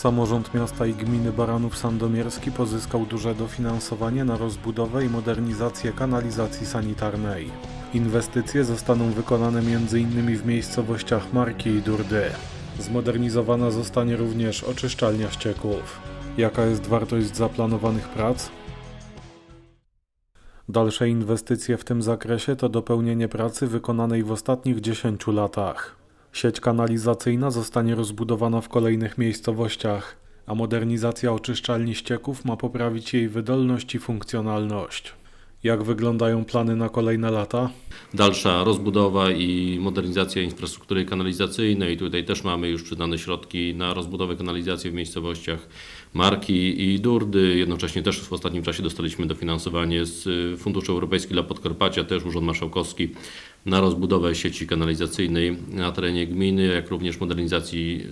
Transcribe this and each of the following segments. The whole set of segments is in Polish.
Samorząd miasta i gminy Baranów Sandomierski pozyskał duże dofinansowanie na rozbudowę i modernizację kanalizacji sanitarnej. Inwestycje zostaną wykonane m.in. w miejscowościach Marki i Durdy. Zmodernizowana zostanie również oczyszczalnia ścieków. Jaka jest wartość zaplanowanych prac? Dalsze inwestycje w tym zakresie to dopełnienie pracy wykonanej w ostatnich 10 latach. Sieć kanalizacyjna zostanie rozbudowana w kolejnych miejscowościach, a modernizacja oczyszczalni ścieków ma poprawić jej wydolność i funkcjonalność. Jak wyglądają plany na kolejne lata? dalsza rozbudowa i modernizacja infrastruktury kanalizacyjnej. Tutaj też mamy już przydane środki na rozbudowę kanalizacji w miejscowościach Marki i Durdy. Jednocześnie też w ostatnim czasie dostaliśmy dofinansowanie z Funduszu Europejskiego dla Podkarpacia, też Urząd Marszałkowski na rozbudowę sieci kanalizacyjnej na terenie gminy, jak również modernizacji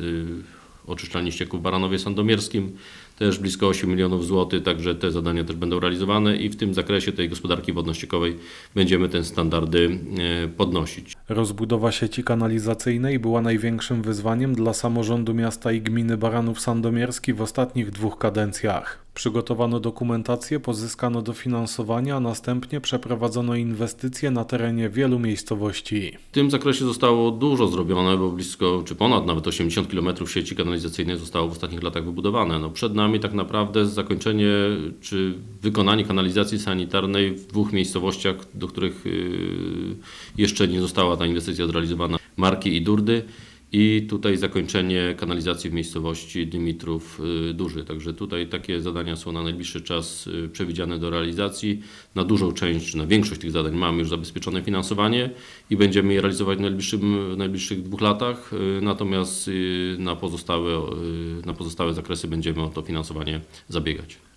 y, oczyszczalni ścieków w Baranowie Sandomierskim, też blisko 8 milionów złotych, także te zadania też będą realizowane i w tym zakresie tej gospodarki wodno-ściekowej będziemy te standardy e, podnosić. Rozbudowa sieci kanalizacyjnej była największym wyzwaniem dla samorządu miasta i gminy Baranów Sandomierski w ostatnich dwóch kadencjach. Przygotowano dokumentację, pozyskano dofinansowanie, a następnie przeprowadzono inwestycje na terenie wielu miejscowości. W tym zakresie zostało dużo zrobione, bo blisko, czy ponad nawet 80 km sieci kanalizacyjnej zostało w ostatnich latach wybudowane. No przed nami tak naprawdę zakończenie czy wykonanie kanalizacji sanitarnej w dwóch miejscowościach, do których yy, jeszcze nie została ta inwestycja zrealizowana, Marki i Durdy. I tutaj zakończenie kanalizacji w miejscowości Dymitrów y, Duży. Także tutaj takie zadania są na najbliższy czas y, przewidziane do realizacji. Na dużą część, na większość tych zadań mamy już zabezpieczone finansowanie i będziemy je realizować w, najbliższym, w najbliższych dwóch latach. Y, Natomiast na pozostałe, na pozostałe zakresy będziemy o to finansowanie zabiegać.